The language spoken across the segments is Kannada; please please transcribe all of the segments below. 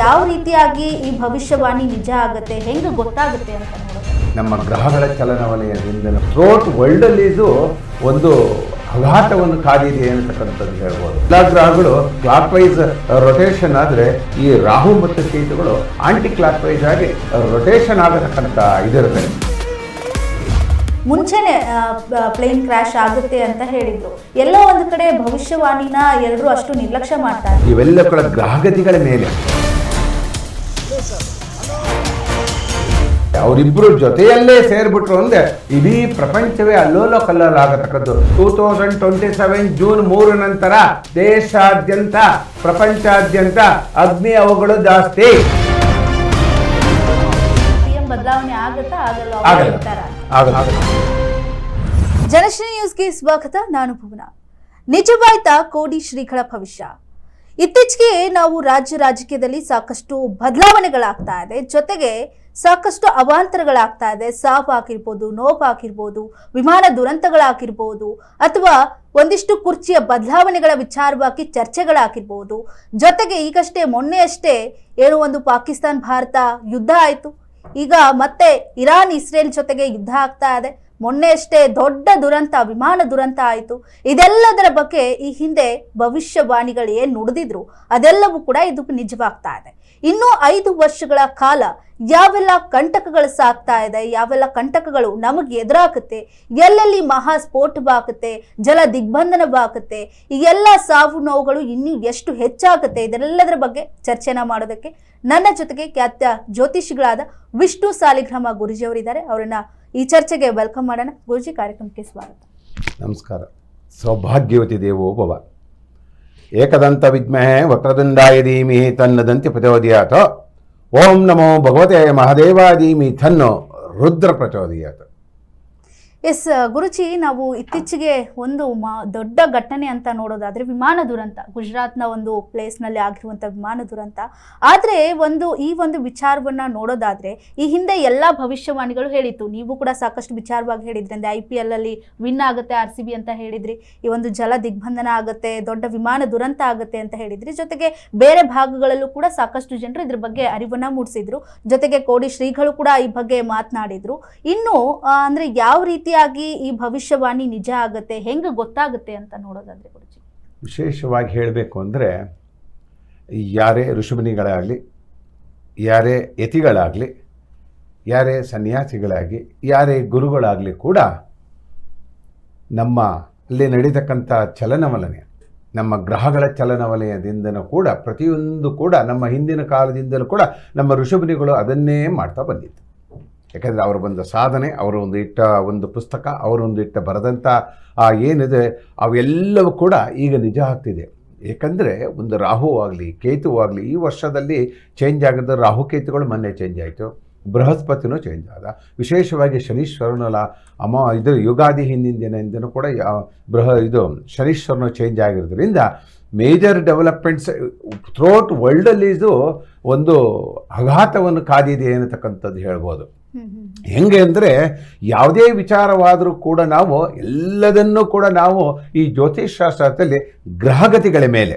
ಯಾವ ರೀತಿಯಾಗಿ ಈ ಭವಿಷ್ಯವಾಣಿ ನಿಜ ಆಗುತ್ತೆ ಹೆಂಗೆ ಗೊತ್ತಾಗುತ್ತೆ ಅಂತ ನಮ್ಮ ಗ್ರಹಗಳ ಚಲನವಲಯದಿಂದ ಥ್ರೋಟ್ ವರ್ಲ್ಡಲ್ಲಿ ಇದು ಒಂದು ಆಘಾತವನ್ನು ಕಾದಿದೆ ಅಂತಕ್ಕಂಥದ್ದು ಹೇಳ್ಬೋದು. ಎಲ್ಲ ಗ್ರಹಗಳು ಕ್ಲಾಕ್ ವೈಸ್ ರೊಟೇಷನ್ ಆದರೆ ಈ ರಾಹು ಮತ್ತು ಕೇತುಗಳು ಆಂಟಿ ಕ್ಲಾಕ್ ವೈಸ್ ಆಗಿ ರೊಟೇಷನ್ ಆಗತಕ್ಕಂಥ ಇದಿರುತ್ತೆ. ಮುಂಚೆನೆ ಪ್ಲೇನ್ ಕ್ರ್ಯಾಶ್ ಆಗುತ್ತೆ ಅಂತ ಹೇಳಿದ್ರು. ಎಲ್ಲ ಒಂದು ಕಡೆ ಭವಿಷ್ಯವಾಣಿನ ಎಲ್ಲರೂ ಅಷ್ಟು ನಿರ್ಲಕ್ಷ್ಯ ಮಾಡ್ತಾರೆ ಇವೆಲ್ಲ ಕೂಡ ಗ್ರಹಗತಿಗಳ ಮೇಲೆ. ಅವರಿಬ್ರು ಜೊತೆಯಲ್ಲೇ ಸೇರ್ಬಿಟ್ರು ಅಂದ್ರೆ ಇಡೀ ಪ್ರಪಂಚವೇ ಅಲ್ಲೋಲ ಕಲ್ಲೋಲ ಆಗತಕ್ಕದ್ದು. Two thousand twenty seven June ಮೂರು ನಂತರ ದೇಶಾದ್ಯಂತ ಪ್ರಪಂಚಾದ್ಯಂತ ಅಗ್ನಿ ಅವುಗಳು ಜಾಸ್ತಿ. ಸಿಎಂ ಬದಲಾವಣೆ ಆಗುತ್ತಾ? ಆಗಲ್ಲ. ಜನಶ್ರೀ ನ್ಯೂಸ್ಗೆ ಸ್ವಾಗತ. ನಾನು ಭುವನ. ನಿಜವಾಯ್ತಾ ಕೋಡಿ ಶ್ರೀಗಳ ಭವಿಷ್ಯ. ಇತ್ತೀಚೆಗೆ ನಾವು ರಾಜ್ಯ ರಾಜಕೀಯದಲ್ಲಿ ಸಾಕಷ್ಟು ಬದಲಾವಣೆಗಳಾಗ್ತಾ ಇದೆ. ಜೊತೆಗೆ ಸಾಕಷ್ಟು ಅವಾಂತರಗಳಾಗ್ತಾ ಇದೆ. ಸಾಫ್ ಆಗಿರ್ಬೋದು ನೋಪ್ ಆಗಿರ್ಬೋದು, ವಿಮಾನ ದುರಂತಗಳಾಗಿರ್ಬೋದು, ಅಥವಾ ಒಂದಿಷ್ಟು ಕುರ್ಚಿಯ ಬದಲಾವಣೆಗಳ ವಿಚಾರವಾಗಿ ಚರ್ಚೆಗಳಾಗಿರ್ಬೋದು. ಜೊತೆಗೆ ಈಗಷ್ಟೇ, ಮೊನ್ನೆಯಷ್ಟೇ ಏನು ಒಂದು ಪಾಕಿಸ್ತಾನ್, ಭಾರತ ಯುದ್ಧ ಆಯಿತು. ಈಗ ಮತ್ತೆ ಇರಾನ್, ಇಸ್ರೇಲ್ ಜೊತೆಗೆ ಯುದ್ಧ ಆಗ್ತಾ ಇದೆ. ಮೊನ್ನೆಯಷ್ಟೇ ದೊಡ್ಡ ದುರಂತ, ವಿಮಾನ ದುರಂತ ಆಯಿತು. ಇದೆಲ್ಲದರ ಬಗ್ಗೆ ಈ ಹಿಂದೆ ಭವಿಷ್ಯವಾಣಿಗಳು ಏನು ನುಡಿದಿದ್ರು, ಅದೆಲ್ಲವೂ ಕೂಡ ಇದು ನಿಜವಾಗ್ತಾ ಇದೆ. ಇನ್ನು ಐದು ವರ್ಷಗಳ ಕಾಲ ಯಾವೆಲ್ಲ ಕಂಟಕಗಳು ಸಾಕ್ತಾ ಇದೆ, ಯಾವೆಲ್ಲ ಕಂಟಕಗಳು ನಮಗೆ ಎದುರಾಗುತ್ತೆ, ಎಲ್ಲೆಲ್ಲಿ ಮಹಾ ಸ್ಫೋಟವಾಗುತ್ತೆ, ಜಲ ದಿಗ್ಬಂಧನವಾಗುತ್ತೆ, ಈ ಎಲ್ಲ ಸಾವು ನೋವುಗಳು ಇನ್ನೂ ಎಷ್ಟು ಹೆಚ್ಚಾಗುತ್ತೆ, ಇದೆಲ್ಲದರ ಬಗ್ಗೆ ಚರ್ಚೆನ ಮಾಡೋದಕ್ಕೆ ನನ್ನ ಜೊತೆಗೆ ಖ್ಯಾತ ಜ್ಯೋತಿಷಿಗಳಾದ ವಿಷ್ಣು ಸಾಲಿಗ್ರಾಮ ಗುರುಜಿ ಅವರಿದ್ದಾರೆ ಅವರನ್ನ ಈ ಚರ್ಚೆಗೆ ವೆಲ್ಕಮ್ ಮಾಡೋಣ. ಗುರುಜಿ, ಕಾರ್ಯಕ್ರಮಕ್ಕೆ ಸ್ವಾಗತ. ನಮಸ್ಕಾರ. ಸೌಭಾಗ್ಯವತಿ ದೇವೋ ఏకదంత విద్మహే వక్రదండాయ ధీమిహి తన్న దంతి ప్రచోదయాత్. ఓం నమో భగవతే మహదేవాదీమి తన్నో రుద్ర ప్రచోదయాత్. ಎಸ್ ಗುರುಜಿ, ನಾವು ಇತ್ತೀಚೆಗೆ ಒಂದು ಮಾ, ದೊಡ್ಡ ಘಟನೆ ಅಂತ ನೋಡೋದಾದ್ರೆ ವಿಮಾನ ದುರಂತ. ಗುಜರಾತ್ನ ಒಂದು ಪ್ಲೇಸ್ನಲ್ಲಿ ಆಗಿರುವಂಥ ವಿಮಾನ ದುರಂತ. ಆದರೆ ಒಂದು, ಈ ಒಂದು ವಿಚಾರವನ್ನ ನೋಡೋದಾದ್ರೆ ಈ ಹಿಂದೆ ಎಲ್ಲ ಭವಿಷ್ಯವಾಣಿಗಳು ಹೇಳಿತ್ತು. ನೀವು ಕೂಡ ಸಾಕಷ್ಟು ವಿಚಾರವಾಗಿ ಹೇಳಿದ್ರಿ. ಅಂದ್ರೆ ಐ ಪಿ ಎಲ್ ಅಲ್ಲಿ ವಿನ್ ಆಗುತ್ತೆ ಆರ್ ಸಿ ಬಿ ಅಂತ ಹೇಳಿದ್ರಿ. ಈ ಒಂದು ಜಲ ದಿಗ್ಬಂಧನ ಆಗುತ್ತೆ, ದೊಡ್ಡ ವಿಮಾನ ದುರಂತ ಆಗುತ್ತೆ ಅಂತ ಹೇಳಿದ್ರಿ. ಜೊತೆಗೆ ಬೇರೆ ಭಾಗಗಳಲ್ಲೂ ಕೂಡ ಸಾಕಷ್ಟು ಜನರು ಇದ್ರ ಬಗ್ಗೆ ಅರಿವನ್ನ ಮೂಡಿಸಿದ್ರು. ಜೊತೆಗೆ ಕೋಡಿ ಶ್ರೀಗಳು ಕೂಡ ಈ ಬಗ್ಗೆ ಮಾತನಾಡಿದ್ರು. ಇನ್ನು ಅಂದ್ರೆ ಯಾವ ರೀತಿಯಾಗಿ ಈ ಭವಿಷ್ಯವಾಣಿ ನಿಜ ಆಗುತ್ತೆ, ಹೆಂಗೆ ಗೊತ್ತಾಗುತ್ತೆ ಅಂತ ನೋಡೋದಾದ್ರೆ ಗುರುಜಿ. ವಿಶೇಷವಾಗಿ ಹೇಳಬೇಕು ಅಂದರೆ, ಯಾರೇ ಋಷಭನಿಗಳಾಗಲಿ ಯಾರೇ ಯತಿಗಳಾಗಲಿ, ಯಾರೇ ಸನ್ಯಾಸಿಗಳಾಗಿ ಯಾರೇ ಗುರುಗಳಾಗಲಿ ಕೂಡ ನಮ್ಮ ಅಲ್ಲಿ ನಡೀತಕ್ಕಂಥ ಚಲನವಲನೆ, ನಮ್ಮ ಗ್ರಹಗಳ ಚಲನವಲಯದಿಂದನೂ ಕೂಡ, ಪ್ರತಿಯೊಂದು ಕೂಡ, ನಮ್ಮ ಹಿಂದಿನ ಕಾಲದಿಂದಲೂ ಕೂಡ ನಮ್ಮ ಋಷಭನಿಗಳು ಅದನ್ನೇ ಮಾಡ್ತಾ ಬಂದಿತ್ತು ಯಾಕಂದರೆ ಅವರು ಬಂದ ಸಾಧನೆ, ಅವರು ಒಂದು ಇಟ್ಟ ಒಂದು ಪುಸ್ತಕ ಅವರೊಂದು ಇಟ್ಟ ಬರೆದಂಥ ಏನಿದೆ, ಅವೆಲ್ಲವೂ ಕೂಡ ಈಗ ನಿಜ ಆಗ್ತಿದೆ. ಏಕೆಂದರೆ ಒಂದು ರಾಹು ಆಗಲಿ, ಕೇತು ಆಗಲಿ, ಈ ವರ್ಷದಲ್ಲಿ ಚೇಂಜ್ ಆಗಿದ್ದ ರಾಹುಕೇತುಗಳು ಮೊನ್ನೆ ಚೇಂಜ್ ಆಯಿತು. ಬೃಹಸ್ಪತಿನೂ ಚೇಂಜ್ ಆದ. ವಿಶೇಷವಾಗಿ ಶನೀಶ್ವರನಲ್ಲ, ಅಮ ಇದು ಯುಗಾದಿ ಹಿಂದಿನ ದಿನದಿಂದನೂ ಕೂಡ ಬೃಹ ಇದು ಶನೀಶ್ವರನು ಚೇಂಜ್ ಆಗಿರೋದ್ರಿಂದ ಮೇಜರ್ ಡೆವಲಪ್ಮೆಂಟ್ಸ್ ಥ್ರೋಟ್ ವರ್ಲ್ಡಲ್ಲಿ ಇದು ಒಂದು ಆಘಾತವನ್ನು ಕಾದಿದೆ ಅನ್ನತಕ್ಕಂಥದ್ದು ಹೇಳ್ಬೋದು. ಹೆಂಗೆ ಅಂದರೆ ಯಾವುದೇ ವಿಚಾರವಾದರೂ ಕೂಡ ನಾವು ಎಲ್ಲದನ್ನೂ ಕೂಡ ನಾವು ಈ ಜ್ಯೋತಿಷ್ ಶಾಸ್ತ್ರದಲ್ಲಿ ಗ್ರಹಗತಿಗಳ ಮೇಲೆ